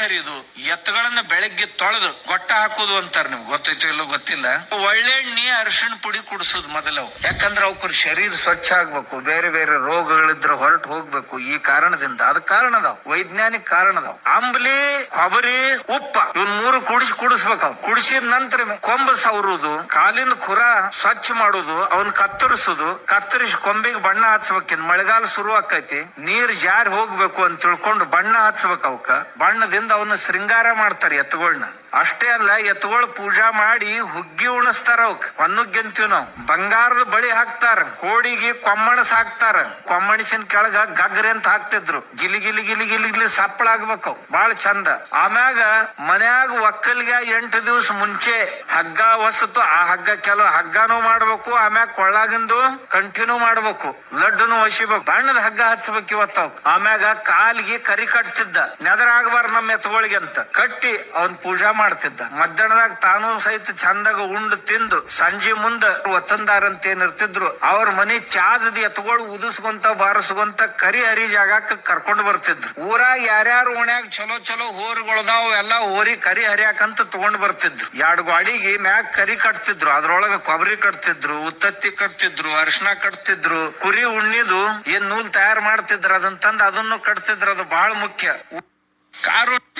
ಹರಿಯುದು ಎತ್ತುಗಳನ್ನ ಬೆಳಗ್ಗೆ ತೊಳೆದು ಗೊಟ್ಟ ಹಾಕುದು ಅಂತಾರ ನಿಮ್ಗೆ ಗೊತ್ತೈತೋ ಇಲ್ಲೋ ಗೊತ್ತಿಲ್ಲ. ಒಳ್ಳೆಣ್ಣೆ ಅರಿಶಿಣ ಪುಡಿ ಕುಡಿಸೋದು ಮೊದಲವು ಯಾಕಂದ್ರೆ ಅವ್ರ ಶರೀರ ಸ್ವಚ್ಛ ಆಗ್ಬೇಕು, ಬೇರೆ ಬೇರೆ ರೋಗಗಳಿದ್ರೆ ಹೊರಟು ಹೋಗ್ಬೇಕು ಈ ಕಾರಣದಿಂದ. ಅದ ಕಾರಣ ಅದಾವ ವೈಜ್ಞಾನಿಕ ಕಾರಣ ಅದಾವ ಅಂಬ್ಲಿ, ಕೊಬ್ಬರಿ, ಉಪ್ಪ, ಇವನ್ ಮೂರು ಕುಡಿಸಿ ಕುಡಿಸ್ಬೇಕು ಕುಡಿಸಿದ ನಂತರ ಕೊಂಬ ಸವರುದು ಕಾಲಿನ ಖುರ ಸ್ವಚ್ಛ ಮಾಡುದು, ಅವನ್ ಕತ್ತರಿಸುದು, ಕತ್ತರಿಸಿ ಕೊಂಬಿಗೆ ಬಣ್ಣ ಹಚ್ಬೇಕಿನ್ ಮಳೆಗಾಲ ಶುರು ಆಕೈತಿ ನೀರ್ ಜಾರಿ ಹೋಗ್ಬೇಕು ಅಂತ ತಿಳ್ಕೊಂಡು ಬಣ್ಣ ಹಚ್ಬೇಕು ಅವಕ್ಕ ಬಣ್ಣದಿಂದ ಅವನ್ನ ಶೃಂಗಾರ ಮಾಡ್ತಾರೆ ಎತ್ತುಗಳನ್ನ ಅಷ್ಟೇ ಅಲ್ಲ, ಎತ್ತುಗಳು ಪೂಜಾ ಮಾಡಿ ಹುಗ್ಗಿ ಉಣಿಸ್ತಾರ ಅವಕ್. ಹೊನ್ನುಗ್ಗಿ ಅಂತೀವಿ ನಾವು. ಬಂಗಾರದ ಬಳಿ ಹಾಕ್ತಾರ, ಕೋಡಿಗೆ ಕೊಮ್ಮಣಸ್ ಹಾಕ್ತಾರ ಕೊಮ್ಮಣಸಿನ ಕೆಳಗ ಗಗ್ರೆ ಅಂತ ಹಾಕ್ತಿದ್ರು. ಗಿಲಿ ಗಿಲಿ ಗಿಲಿ ಗಿಲಿ ಗಿಲಿ ಸಪ್ಪಳ ಆಗ್ಬೇಕು ಅವು. ಬಾಳ ಚಂದ. ಆಮ್ಯಾಗ ಮನ್ಯಾಗ ಒಕ್ಕಲ್ಗ ಎಂಟು ದಿವಸ ಮುಂಚೆ ಹಗ್ಗ ಹೊಸತು ಆ ಹಗ್ಗ ಕೆಲವು ಹಗ್ಗನೂ ಮಾಡ್ಬೇಕು, ಆಮ್ಯಾಗ ಕೊಳ್ಳಾಗಿಂದು ಕಂಟಿನ್ಯೂ ಮಾಡ್ಬೇಕು, ಲಡ್ಡುನು ಹೊಸಿಬೇಕು ಬಣ್ಣದ ಹಗ್ಗ ಹಚ್ಬೇಕು ಇವತ್ತ. ಆಮ್ಯಾಗ ಕಾಲಿಗೆ ಕರಿ ಕಟ್ತಿದ್ದ. ನೆದರಾಗಬಾರ ನಮ್ಮ ಅಂತ ಕಟ್ಟಿ ಅವನ್ ಪೂಜಾ ಮಾಡ್ತಿದ್ದ. ಮಧ್ಯಾಹ್ನದಾಗ ತಾನು ಸಹಿತ ಚಂದಾಗ ಉಂಡು ತಿಂದು ಸಂಜೆ ಮುಂದ ಒತ್ತಂದಾರ ಅಂತ ಏನ್ ಇರ್ತಿದ್ರು, ಅವ್ರ ಮನಿ ಚಾಜದ ಎತ್ತುಗಳು ಉದಿಸ್ಕೊಂತ ಬಾರಿಸ್ಕೊಂತ ಕರಿ ಹರಿ ಜಾಗಕ್ಕೆ ಕರ್ಕೊಂಡು ಬರ್ತಿದ್ರು. ಊರಾಗ ಯಾರ್ಯಾರು ಓಣ್ಯಾಗ ಚಲೋ ಚಲೋ ಹೋರಿಗಳದಾವ್ ಎಲ್ಲ ಹೋರಿ ಕರಿ ಹರಿಯಾಕಂತ ತಗೊಂಡ್ ಬರ್ತಿದ್ರು. ಎರಡು ಗಾಡಿಗೆ ಮ್ಯಾಗ ಕರಿ ಕಟ್ತಿದ್ರು, ಅದ್ರೊಳಗ ಕೊಬ್ಬರಿ ಕಟ್ತಿದ್ರು, ಉತ್ತತ್ತಿ ಕಟ್ತಿದ್ರು ಅರಿಶಿನ ಕಟ್ತಿದ್ರು, ಕುರಿ ಉಣ್ಣಿದು ಏನ್ ನೂಲ್ ತಯಾರು ಮಾಡ್ತಿದ್ರು ಅದನ್ನ ತಂದು ಅದನ್ನು ಕಟ್ತಿದ್ರು, ಅದು ಬಹಳ ಮುಖ್ಯ. ಕಾರು